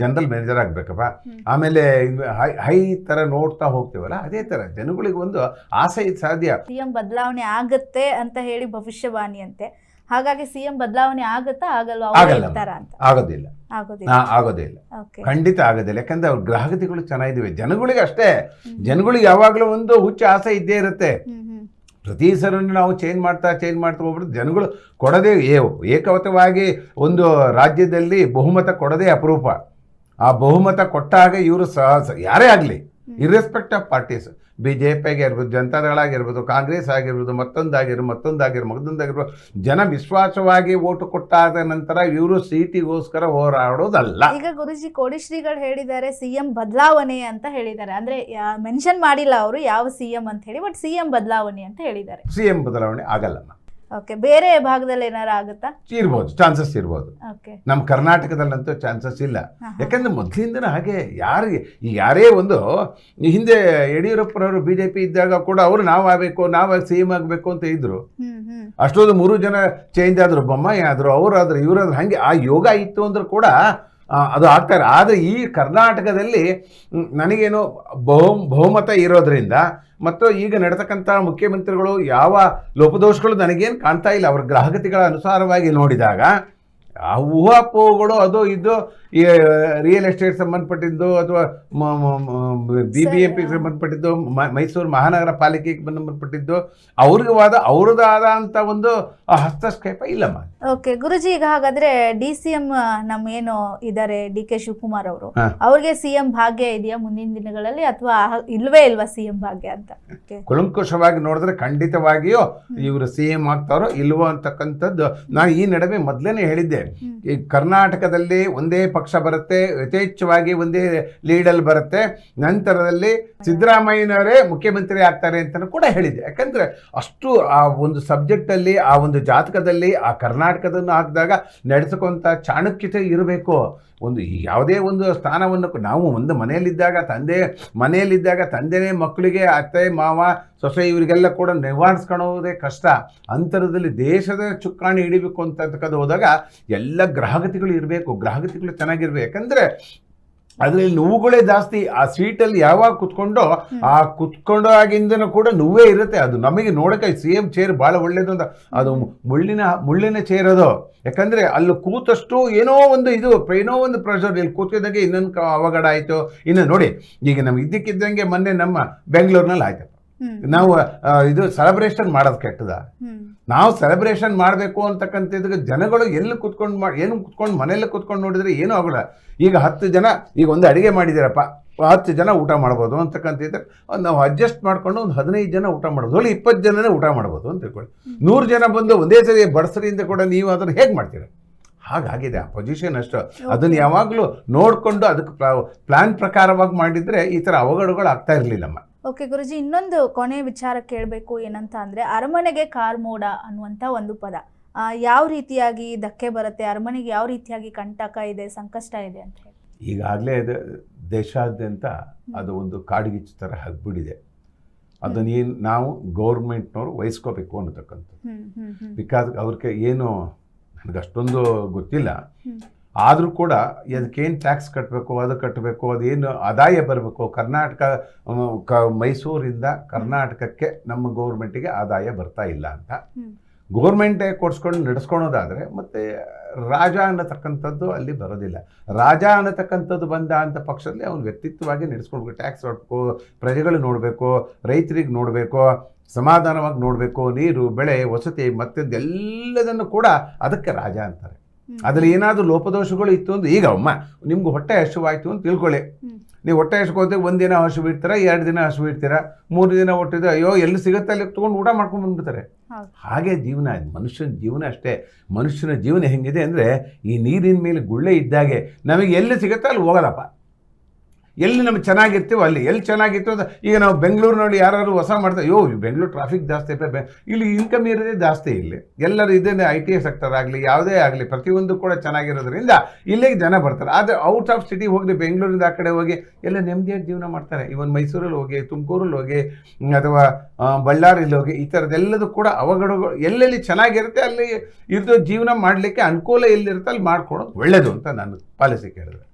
ಜನರಲ್ ಮ್ಯಾನೇಜರ್ ಆಗಬೇಕಪ್ಪ. ಆಮೇಲೆ ಹೈ ತರ ಥರ ನೋಡ್ತಾ ಹೋಗ್ತೀವಲ್ಲ ಅದೇ ಥರ ಜನಗಳಿಗೆ ಒಂದು ಆಸೆ ಇದು ಸಾಧ್ಯ. ಸಿಎಂ ಬದಲಾವಣೆ ಆಗುತ್ತೆ ಅಂತ ಹೇಳಿ ಭವಿಷ್ಯವಾಣಿ ಅಂತೆ ಹಾಗಾಗಿ ಸಿಎಂ ಬದಲಾವಣೆ ಆಗುತ್ತಾ? ಆಗಲ್ಲ. ಆಗೋದಿಲ್ಲ. ಆಗೋದಿಲ್ಲ. ಖಂಡಿತ ಆಗೋದಿಲ್ಲ. ಯಾಕಂದ್ರೆ ಅವ್ರ ಗ್ರಾಹಕತೆಗಳು ಚೆನ್ನಾಗಿದ್ದಾವೆ. ಜನಗಳಿಗೆ ಅಷ್ಟೇ ಜನಗಳಿಗೆ ಯಾವಾಗಲೂ ಒಂದು ಹುಚ್ಚು ಆಸೆ ಇದ್ದೇ ಇರುತ್ತೆ. ಪ್ರತಿ ಸರನ್ನು ನಾವು ಚೇಂಜ್ ಮಾಡ್ತಾ ಚೇಂಜ್ ಮಾಡ್ತಾ ಹೋಗ್ಬಿಟ್ಟು ಜನಗಳು ಕೊಡದೇ ಏ ಏಕವತವಾಗಿ ಒಂದು ರಾಜ್ಯದಲ್ಲಿ ಬಹುಮತ ಕೊಡದೇ ಅಪರೂಪ. ಆ ಬಹುಮತ ಕೊಟ್ಟಾಗ ಇವರು ಸಹ ಯಾರೇ ಆಗಲಿ irrespective of parties B J ಪಿಗೆ ಇರ್ಬೋದು ಜನತಾದಳಾಗಿರ್ಬೋದು ಕಾಂಗ್ರೆಸ್ ಆಗಿರ್ಬೋದು ಮತ್ತೊಂದಾಗಿರ್ಬೋದು ಮತ್ತೊಂದಾಗಿರ್ಬೋದು ಮತ್ತೊಂದಾಗಿರ್ಬೋದು ಜನ ವಿಶ್ವಾಸವಾಗಿ ಓಟು ಕೊಟ್ಟಾದ ನಂತರ ಇವರು ಸೀಟಿಗೋಸ್ಕರ ಹೋರಾಡೋದಲ್ಲ. ಈಗ ಗುರುಜಿ ಕೋಡಿಶ್ರೀಗಳು ಹೇಳಿದ್ದಾರೆ ಸಿಎಂ ಬದಲಾವಣೆ ಅಂತ ಹೇಳಿದ್ದಾರೆ. ಅಂದ್ರೆ ಮೆನ್ಷನ್ ಮಾಡಿಲ್ಲ ಅವರು ಯಾವ ಸಿಎಂ ಅಂತ ಹೇಳಿ ಬಟ್ ಸಿಎಂ ಬದಲಾವಣೆ ಅಂತ ಹೇಳಿದ್ದಾರೆ. ಸಿ ಎಂ ಬದಲಾವಣೆ ಆಗಲ್ಲಮ್ಮ ಓಕೆ ಬೇರೆ ಭಾಗದಲ್ಲಿ ಏನಾರು ಆಗುತ್ತಾ? ಇರ್ಬೋದು ಚಾನ್ಸಸ್ ಇರ್ಬೋದು. ನಮ್ಮ ಕರ್ನಾಟಕದಲ್ಲಂತೂ ಚಾನ್ಸಸ್ ಇಲ್ಲ. ಯಾಕಂದ್ರೆ ಮೊದಲಿಂದನೂ ಹಾಗೆ ಯಾರಿಗೆ ಈ ಯಾರೇ ಒಂದು ಹಿಂದೆ ಯಡಿಯೂರಪ್ಪನವರು ಬಿ ಜೆ ಪಿ ಇದ್ದಾಗ ಕೂಡ ಅವರು ನಾವು ಆಗಬೇಕು ನಾವು ಸಿ ಎಂ ಆಗಬೇಕು ಅಂತ ಇದ್ರು. ಅಷ್ಟೊಂದು ಮೂರು ಜನ ಚೇಂಜ್ ಆದ್ರು ಬೊಮ್ಮಾಯಿ ಆದ್ರು ಅವರಾದ್ರು ಇವರಾದ್ರು ಹಾಗೆ ಆ ಯೋಗ ಇತ್ತು ಅಂದ್ರೂ ಕೂಡ ಅದು ಆಗ್ತಾರೆ. ಆದರೆ ಈ ಕರ್ನಾಟಕದಲ್ಲಿ ನನಗೇನು ಬಹು, ಬಹುಮತ ಇರೋದ್ರಿಂದ ಮತ್ತು ಈಗ ನಡೆತಕ್ಕಂಥ ಮುಖ್ಯಮಂತ್ರಿಗಳು ಯಾವ ಲೋಪದೋಷಗಳು ನನಗೇನು ಕಾಣ್ತಾ ಇಲ್ಲ, ಅವರ ಗ್ರಾಹಕತೆಗಳ ಅನುಸಾರವಾಗಿ ನೋಡಿದಾಗ ಆ ಊಹಾಪೋಹಗಳು ಅದು ಇದು ಈ ರಿಯಲ್ ಎಸ್ಟೇಟ್ ಸಂಬಂಧಪಟ್ಟಿದ್ದು ಅಥವಾ ಬಿ ಬಿ ಎಂ ಪಿ ಸಂಬಂಧಪಟ್ಟಿದ್ದು ಮೈಸೂರು ಮಹಾನಗರ ಪಾಲಿಕೆಗೆ ಸಂಬಂಧಪಟ್ಟಿದ್ದು ಅವ್ರಿಗವಾದ ಅವ್ರದ್ದಾದ ಅಂತ ಒಂದು ಹಸ್ತಕ್ಷೇಪ ಇಲ್ಲಮ್ಮ. ಓಕೆ ಗುರುಜಿ ಈಗ ಹಾಗಾದ್ರೆ ಡಿ ಸಿ ಎಂ ನಮ್ಮ ಏನು ಇದ್ದಾರೆ ಡಿ ಕೆ ಶಿವಕುಮಾರ್ ಅವರು. ಅವ್ರಿಗೆ ಸಿ ಎಂ ಭಾಗ್ಯ ಇದೆಯಾ ಮುಂದಿನ ದಿನಗಳಲ್ಲಿ ಅಥವಾ ಇಲ್ವೇ ಇಲ್ವಾ ಸಿ ಎಂ ಭಾಗ್ಯ ಅಂತ? ಕುಲಂಕುಷವಾಗಿ ನೋಡಿದ್ರೆ ಖಂಡಿತವಾಗಿಯೂ ಇವರು ಸಿ ಎಂ ಆಗ್ತಾರೋ ಇಲ್ವೋ ಅಂತಕ್ಕಂಥದ್ದು ನಾನು ಈ ನಡುವೆ ಮೊದಲೇ ಹೇಳಿದ್ದೆ. ಈ ಕರ್ನಾಟಕದಲ್ಲಿ ಒಂದೇ ಪಕ್ಷ ಬರುತ್ತೆ, ಯಥೇಚ್ಛವಾಗಿ ಒಂದೇ ಲೀಡಲ್ಲಿ ಬರುತ್ತೆ. ನಂತರದಲ್ಲಿ ಸಿದ್ದರಾಮಯ್ಯನವರೇ ಮುಖ್ಯಮಂತ್ರಿ ಆಗ್ತಾರೆ ಅಂತಲೂ ಕೂಡ ಹೇಳಿದೆ ಯಾಕಂದ್ರೆ ಅಷ್ಟು ಆ ಒಂದು ಸಬ್ಜೆಕ್ಟಲ್ಲಿ, ಆ ಒಂದು ಜಾತಕದಲ್ಲಿ, ಆ ಕರ್ನಾಟಕದನ್ನು ಹಾಕಿದಾಗ ನಡೆಸ್ಕೊಂಥ ಚಾಣಕ್ಯತೆ ಇರಬೇಕು. ಒಂದು ಯಾವುದೇ ಒಂದು ಸ್ಥಾನವನ್ನು ನಾವು ಒಂದು ಮನೆಯಲ್ಲಿದ್ದಾಗ ತಂದೆ, ಮನೆಯಲ್ಲಿದ್ದಾಗ ತಂದೆನೇ ಮಕ್ಕಳಿಗೆ, ಅತ್ತೆ, ಮಾವ, ಸೊಸೆ ಇವರಿಗೆಲ್ಲ ಕೂಡ ನಿವಾರಿಸ್ಕೊಳ್ಳೋದೇ ಕಷ್ಟ. ಅಂತರದಲ್ಲಿ ದೇಶದ ಚುಕ್ಕಾಣಿ ಹಿಡಿಬೇಕು ಅಂತಕ್ಕದ್ದು ಹೋದಾಗ ಎಲ್ಲ ಗ್ರಹಗತಿಗಳು ಇರಬೇಕು, ಗ್ರಹಗತಿಗಳು ಚೆನ್ನಾಗಿರ್ಬೇಕು. ಯಾಕಂದರೆ ಅದರಲ್ಲಿ ನೋವುಗಳೇ ಜಾಸ್ತಿ. ಆ ಸೀಟಲ್ಲಿ ಯಾವಾಗ ಕುತ್ಕೊಂಡು ಆ ಕುತ್ಕೊಂಡಾಗಿಂದನೂ ಕೂಡ ನೋವೇ ಇರುತ್ತೆ. ಅದು ನಮಗೆ ನೋಡಕ್ಕೆ ಸೇಮ್ ಚೇರ್ ಭಾಳ ಒಳ್ಳೇದು ಅಂತ. ಅದು ಮುಳ್ಳಿನ ಮುಳ್ಳಿನ ಚೇರ್ ಅದು. ಯಾಕಂದ್ರೆ ಅಲ್ಲಿ ಕೂತಷ್ಟು ಏನೋ ಒಂದು ಇದು ಏನೋ ಒಂದು ಪ್ರೆಷರ್ ಇಲ್ಲಿ ಕೂತಿದ್ದಂಗೆ ಇನ್ನೊಂದು ಅವಘಡ ಆಯಿತು. ಇನ್ನು ನೋಡಿ ಈಗ ನಮ್ಗೆ ಇದ್ದಕ್ಕಿದ್ದಂಗೆ ಮೊನ್ನೆ ನಮ್ಮ ಬೆಂಗಳೂರಿನಲ್ಲಿ ಆಯ್ತಪ್ಪ. ನಾವು ಇದು ಸೆಲೆಬ್ರೇಷನ್ ಮಾಡೋದು ಕೆಟ್ಟದ. ನಾವು ಸೆಲೆಬ್ರೇಷನ್ ಮಾಡಬೇಕು ಅಂತಕ್ಕಂಥದ್ದು ಜನಗಳು ಎಲ್ಲಿ ಕುತ್ಕೊಂಡು ಮಾಡಿ ಏನು ಕುತ್ಕೊಂಡು ಮನೆಯಲ್ಲಿ ಕುತ್ಕೊಂಡು ನೋಡಿದ್ರೆ ಏನೂ ಆಗೋಲ್ಲ. ಈಗ ಹತ್ತು ಜನ ಈಗ ಒಂದು ಅಡುಗೆ ಮಾಡಿದ್ದೀರಪ್ಪ ಹತ್ತು ಜನ ಊಟ ಮಾಡ್ಬೋದು ಅಂತಕ್ಕಂಥದ್ದು ನಾವು ಅಡ್ಜಸ್ಟ್ ಮಾಡ್ಕೊಂಡು ಒಂದು ಹದಿನೈದು ಜನ ಊಟ ಮಾಡ್ಬೋದು. ಅಲ್ಲಿ ಇಪ್ಪತ್ತು ಜನನೇ ಊಟ ಮಾಡ್ಬೋದು ಅಂತ ತಿಳ್ಕೊಳ್ಳಿ. ನೂರು ಜನ ಬಂದು ಒಂದೇ ಸರಿ ಬಡಸರಿಂದ ಕೂಡ ನೀವು ಅದನ್ನು ಹೇಗೆ ಮಾಡ್ತೀರ? ಹಾಗಾಗಿದೆ ಆ ಪೊಸಿಷನ್ ಅಷ್ಟು. ಅದನ್ನು ಯಾವಾಗಲೂ ನೋಡಿಕೊಂಡು ಅದಕ್ಕೆ ಪ್ಲಾನ್ ಪ್ರಕಾರವಾಗಿ ಮಾಡಿದರೆ ಈ ಥರ ಅವಘಡಗಳು ಆಗ್ತಾ ಇರಲಿಲ್ಲಮ್ಮ. ಓಕೆ ಗುರುಜಿ ಇನ್ನೊಂದು ಕೊನೆ ವಿಚಾರ ಕೇಳಬೇಕು ಏನಂತ ಅಂದರೆ ಅರಮನೆಗೆ ಕಾರ್ ಮೋಡ ಅನ್ನುವಂಥ ಒಂದು ಪದ. ಯಾವ ರೀತಿಯಾಗಿ ಧಕ್ಕೆ ಬರುತ್ತೆ? ಅರಮನೆಗೆ ಯಾವ ರೀತಿಯಾಗಿ ಕಂಟಕ ಇದೆ ಸಂಕಷ್ಟ ಇದೆ ಅಂತ ಹೇಳಿ. ಈಗಾಗಲೇ ದೇಶಾದ್ಯಂತ ಅದು ಒಂದು ಕಾಡುಗಿಚ್ಚು ಥರ ಹಗ್ಬಿಡಿದೆ. ಅದನ್ನ ಏನು ನಾವು ಗೌರ್ಮೆಂಟ್ನವರು ವಹಿಸ್ಕೋಬೇಕು ಅನ್ನತಕ್ಕಂಥದ್ದು. ಬಿಕಾಸ್ ಅವ್ರಿಗೆ ಏನು ನನಗೆ ಅಷ್ಟೊಂದು ಗೊತ್ತಿಲ್ಲ ಹ್ಮ್. ಕೂಡ ಅದಕ್ಕೇನು ಟ್ಯಾಕ್ಸ್ ಕಟ್ಟಬೇಕು ಅದು ಕಟ್ಟಬೇಕು ಅದೇನು ಆದಾಯ ಬರಬೇಕು ಕರ್ನಾಟಕ ಕ ಮೈಸೂರಿಂದ ಕರ್ನಾಟಕಕ್ಕೆ ನಮ್ಮ ಗೌರ್ಮೆಂಟಿಗೆ ಆದಾಯ ಬರ್ತಾ ಇಲ್ಲ ಅಂತ. ಗೌರ್ಮೆಂಟೇ ಕೊಡ್ಸ್ಕೊಂಡು ನಡೆಸ್ಕೊಳೋದಾದರೆ ಮತ್ತು ರಾಜ ಅನ್ನತಕ್ಕಂಥದ್ದು ಅಲ್ಲಿ ಬರೋದಿಲ್ಲ ರಾಜ ಅನ್ನತಕ್ಕಂಥದ್ದು ಬಂದ ಅಂತ ಪಕ್ಷದಲ್ಲಿ ಅವನು ವ್ಯಕ್ತಿತ್ವವಾಗಿ ನಡೆಸ್ಕೊಳ್ಬೇಕು ಟ್ಯಾಕ್ಸ್ ಕಟ್ಟಬೇಕು ಪ್ರಜೆಗಳು ನೋಡಬೇಕು ರೈತರಿಗೆ ನೋಡಬೇಕು ಸಮಾಧಾನವಾಗಿ ನೋಡಬೇಕು ನೀರು ಬೆಳೆ ವಸತಿ ಮತ್ತೊಂದು ಎಲ್ಲದನ್ನು ಕೂಡ ಅದಕ್ಕೆ ರಾಜ ಅಂತಾರೆ. ಅದ್ರಲ್ಲಿ ಏನಾದರೂ ಲೋಪದೋಷಗಳು ಇತ್ತು ಅಂದ್ರೆ ಈಗ ಅಮ್ಮ ನಿಮ್ಗೆ ಹೊಟ್ಟೆ ಹಸಿವಾಯ್ತು ಅಂತ ತಿಳ್ಕೊಳ್ಳಿ. ನೀವು ಹೊಟ್ಟೆ ಹಸ್ಕೋತೆ ಒಂದಿನ ಹಸು ಬಿಡ್ತೀರಾ ಎರಡು ದಿನ ಹಸು ಬಿಡ್ತೀರಾ ಮೂರು ದಿನ ಹೊಟ್ಟಿದ ಅಯ್ಯೋ ಎಲ್ಲಿ ಸಿಗುತ್ತೆ ಅಲ್ಲಿ ತೊಗೊಂಡು ಊಟ ಮಾಡ್ಕೊಂಡು ಬಂದ್ಬಿಡ್ತಾರೆ. ಹಾಗೆ ಜೀವನ ಮನುಷ್ಯನ ಜೀವನ ಅಷ್ಟೇ. ಮನುಷ್ಯನ ಜೀವನ ಹೆಂಗಿದೆ ಅಂದರೆ ಈ ನೀರಿನ ಮೇಲೆ ಗುಳ್ಳೆ ಇದ್ದಾಗೆ ನಮಗೆ ಎಲ್ಲಿ ಸಿಗುತ್ತೆ ಅಲ್ಲಿ ಹೋಗೋದಪ್ಪ ಎಲ್ಲಿ ನಮ್ಗೆ ಚೆನ್ನಾಗಿರ್ತೀವೋ ಅಲ್ಲಿ, ಎಲ್ಲಿ ಚೆನ್ನಾಗಿತ್ತು ಅಂತ, ಈಗ ನಾವು ಬೆಂಗಳೂರಿನಲ್ಲಿ ಯಾರು ಹೊಸ ಮಾಡ್ತಾರೆ ಯೋ, ಬೆಂಗಳೂರು ಟ್ರಾಫಿಕ್ ಜಾಸ್ತಿ ಐತೆ ಇಲ್ಲಿ ಇನ್ಕಮ್ ಇರೋದೇ ಜಾಸ್ತಿ ಇಲ್ಲಿ. ಎಲ್ಲರೂ ಇದೇನೆ ಐ ಟಿ ಸೆಕ್ಟರ್ ಆಗಲಿ, ಯಾವುದೇ ಆಗಲಿ, ಪ್ರತಿಯೊಂದು ಕೂಡ ಚೆನ್ನಾಗಿರೋದ್ರಿಂದ ಇಲ್ಲಿಗೆ ಜನ ಬರ್ತಾರೆ. ಆದರೆ ಔಟ್ ಆಫ್ ಸಿಟಿ ಹೋಗಿ ಬೆಂಗಳೂರಿಂದ ಆ ಕಡೆ ಹೋಗಿ, ಎಲ್ಲ ನೆಮ್ಮದಿಯಾಗಿ ಜೀವನ ಮಾಡ್ತಾರೆ. ಇವನ್ ಮೈಸೂರಲ್ಲಿ ಹೋಗಿ, ತುಮಕೂರಲ್ಲಿ ಹೋಗಿ, ಅಥವಾ ಬಳ್ಳಾರಿಲಿ ಹೋಗಿ, ಈ ಥರದ್ದೆಲ್ಲದೂ ಕೂಡ ಅವಘಡಗಳು, ಎಲ್ಲೆಲ್ಲಿ ಚೆನ್ನಾಗಿರುತ್ತೆ ಅಲ್ಲಿ ಇದ್ದು ಜೀವನ ಮಾಡಲಿಕ್ಕೆ ಅನುಕೂಲ ಎಲ್ಲಿರುತ್ತೆ ಅಲ್ಲಿ ಮಾಡ್ಕೊಳೋದು ಒಳ್ಳೆಯದು ಅಂತ ನಾನು ಪಾಲಿಸಿ ಕೇಳಿದೆ.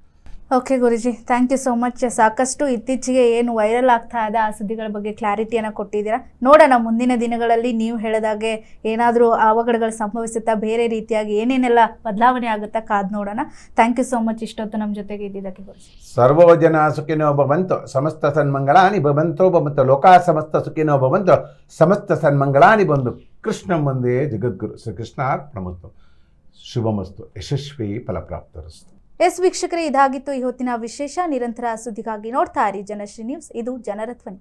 Okay Guruji thank you so much ಸಾಕಷ್ಟು ಇತ್ತೀಚೆಗೆ ಏನು ವೈರಲ್ ಆಗ್ತಾ ಇದೆ ಆ ಸುದ್ದಿಗಳ ಬಗ್ಗೆ ಕ್ಲಾರಿಟಿಯನ್ನು ಕೊಟ್ಟಿದ್ದೀರಾ? ನೋಡೋಣ ಮುಂದಿನ ದಿನಗಳಲ್ಲಿ ನೀವು ಹೇಳಿದಾಗೆ ಏನಾದರೂ ಅವಘಡಗಳು ಸಂಭವಿಸುತ್ತಾ ಬೇರೆ ರೀತಿಯಾಗಿ ಏನೇನೆಲ್ಲ ಬದಲಾವಣೆ ಆಗುತ್ತಾ ಕಾದ್ ನೋಡೋಣ. ಥ್ಯಾಂಕ್ ಯು ಸೋ ಮಚ್ ಇಷ್ಟೊತ್ತು ನಮ್ಮ ಜೊತೆಗೆ ಇದ್ದಿದ್ದಕ್ಕೆ ಗುರುಜಿ ಸರ್ವೋ ಸುಖಿನೋ ಭವಂತು, ಸಮಸ್ತ ಸನ್ಮಂಗಳಾನಿ ಭವಂತೋ ಭವಂತು, ಲೋಕ ಸಮಸ್ತ ಸುಖಿನೋ ಭವಂತು, ಸಮಸ್ತ ಸನ್ಮಂಗಳಾನಿ ಬಂದು ಕೃಷ್ಣ ಮುಂದೆ ಜಗದ್ಗುರು ಶ್ರೀಕೃಷ್ಣ ಪ್ರಮುತ್ತು ಶುಭಮಸ್ತು. ಯಶಸ್ವಿ ಫಲಪ್ರಾಪ್ತರಸ್ತು. ಎಸ್ ವೀಕ್ಷಕರೇ ಇದಾಗಿತ್ತು ಇವತ್ತಿನ ವಿಶೇಷ. ನಿರಂತರ ಸುದ್ದಿಗಾಗಿ ನೋಡ್ತಾ ಇರಿ ಜನಶ್ರೀ ನ್ಯೂಸ್. ಇದು ಜನರ ಧ್ವನಿ.